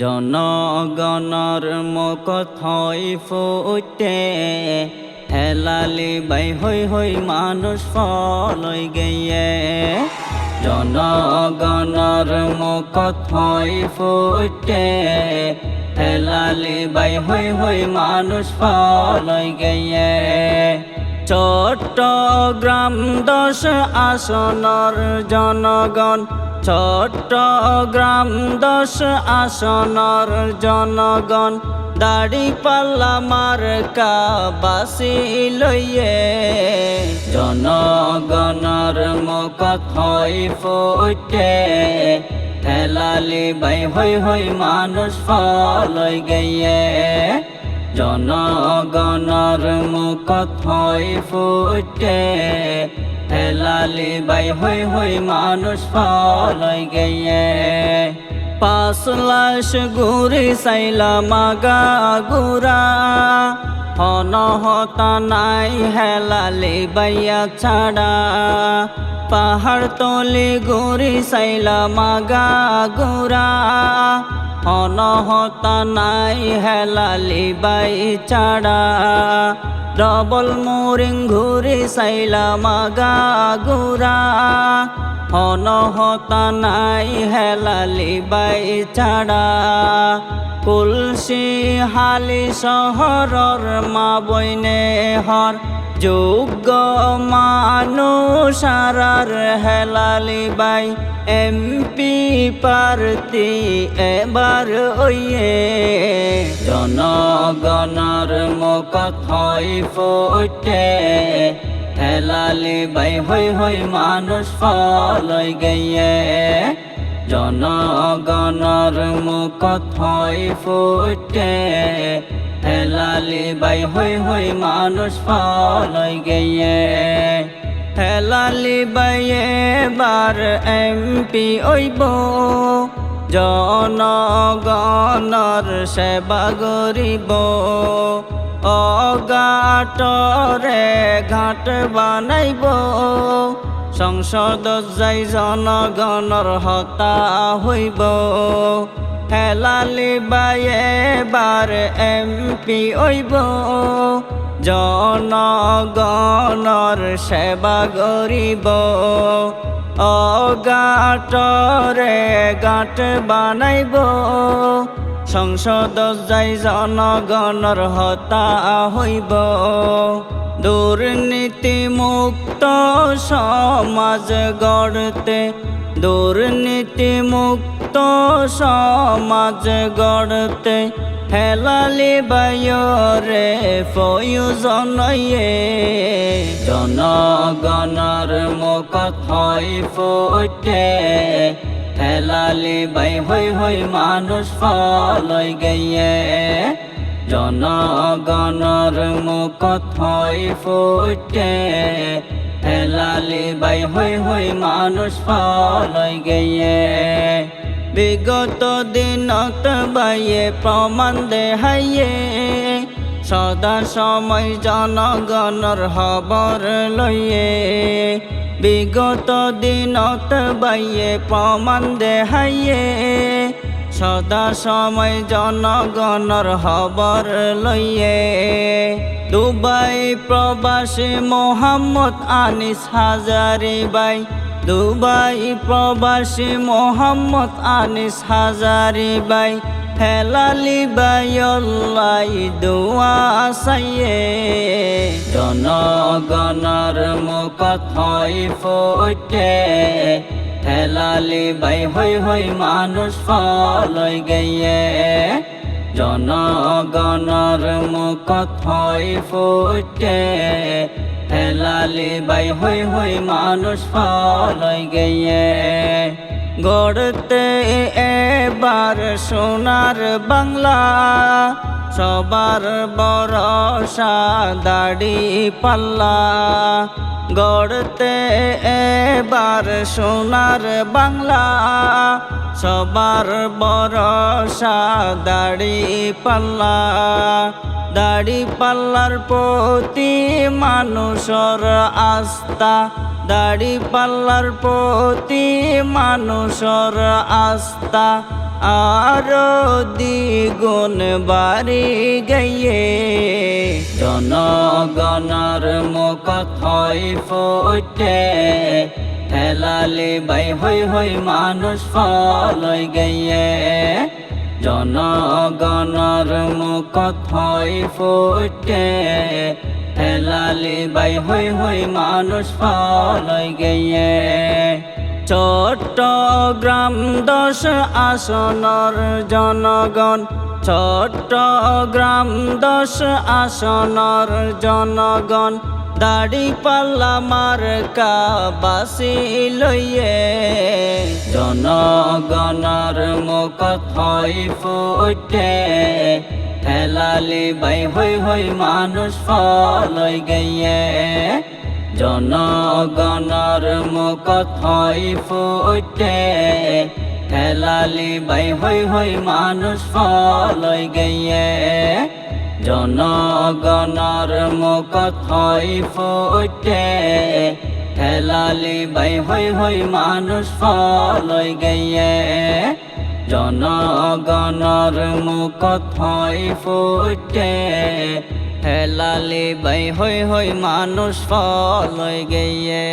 জনগণর মুখথই ফুটে, হেলালি বাই হই হই মানুষ ফলই গিয়ে। জনগণর মুখথই ফুটে, হেলালি বাই হই হই মানুষ ফলই গিয়ে। চট্টগ্রাম দশ আসনর জনগণ চট্টগ্রাম দশ আসনর জনগণ, দাড়ি পাল্লা মার কাবাসি লইয়ে। জনগণর মুখথই ফুটে হেলালি বাই হই হই মানুষ ফলই গিয়ে। জনগণর মুখথই ফুটে হেলালি বাই, হই হই, মানুষ ফলই গিয়ে। পাঁচ লাশ গুরি সাইলা মাগা গুরা হন হতা নাই হেলালি বাইয়া ছাড়া। পাহাড় তলি গুরি সাইলা মাগা গুরা অনহতা নাই হেলালি বাই চাড়া ডবল মোরিং ঘুরি সাইলা মাগা গুরা অনহতা নাই হেলালি বাই চাড়া কুলসি হালি শহরর মা বইনে হর যোগ্য মানুষ আরার হেলালি বাই এমপি পারতি এবার ওইয়ে জনগণর মুখথই ফুটে, হেলালি বাই হই হই মানুষ ফলই গিয়ে। জনগণর মুখথই ফুটে। হেলালি বাই হই হই মানুষ ফলই গিয়ে। হেলালি বাইয়ে বার এমপি ওইব জনগণর সেবা গরিব অগাটরে ঘাট বানাইব। সংসদ যাই জনগণর হতা হইব। হেলালি বাইয়ে বার এমপি ওইব জনগণর সেবা গরিব অগাটরে গাট বানাইব। সংসদ যাই জনগণর হতা হইব। দুর্নীতি মুক্ত সমাজ গড়তে দুর্নীতি মুক্ত সমাজ গড়তে হেলালি বায়রে ফয়ুজনয়ে জনগণর মুখথই ফুটে হেলালি বাই হই হই মানুষ ফলই গিয়ে। জনগণর মুখথই ফুটে। হেলালি বাই হই হই মানুষ ফলই গিয়ে। বিগত দিনত বাইয়ে প্রমাণ দেহাইয়ে। সদা সময় জনগণর খবর লইয়ে, বিগত দিনত বাইয়ে প্রমাণ দেহাইয়ে, সদা সময় জনগণর খবর লইয়ে, দুবাই প্রবাসী মোহাম্মদ আনিস হাজারি বাই, দুবাই প্রবাসী মোহাম্মদ আনিস হাজারি বাই হেলালি বাইল্লাই দোয়া সাইয়ে। জনগণর মুখথই ফুটে হেলালি বাই হই হই মানুষ ফলই গিয়ে। জনগণর মুখথই ফুটে হেলালি বাই হই হই মানুষ ফলই গিয়ে। গড়তে এবার সোনার বাংলা, সবার বরসা দাড়ি পাল্লা। গড়তে এবার সোনার বাংলা, সবার বরসা দাড়ি পাল্লা। দাড়ি পাল্লার প্রতি মানুষর আস্থা দাড়ি পাল্লার প্রতি মানুষর আস্থা আরও দ্বিগুণ বাড়ি গিয়ে। জনগণর মুখ থই ফুটে, হেলালি বাই হই হই মানুষ ফলই গিয়ে। জনগণর মুখ থই ফুটে হেলালি বাই, হই হই, মানুষ ফলই গিয়ে। চট্টগ্রাম দশ আসনর জনগণ, চট্টগ্রাম দশ আসনর জনগণ, দাড়ি পাল্লা মার কাবাসি লইয়ে। জনগণর মুখ থই ফুটে হেলালি বাই হই হই মানুষ ফলই গিয়ে জনগণর মুখ থই ফুটে। হেলালি বাই হই হই মানুষ ফলই গিয়ে জনগণর মুখ থই ফুটে। হেলালি বাই হই হই মানুষ ফলই গিয়ে জনগণর মুখ থই ফুটে। হেলালি বাই হই হই মানুষ ফল গিয়ে।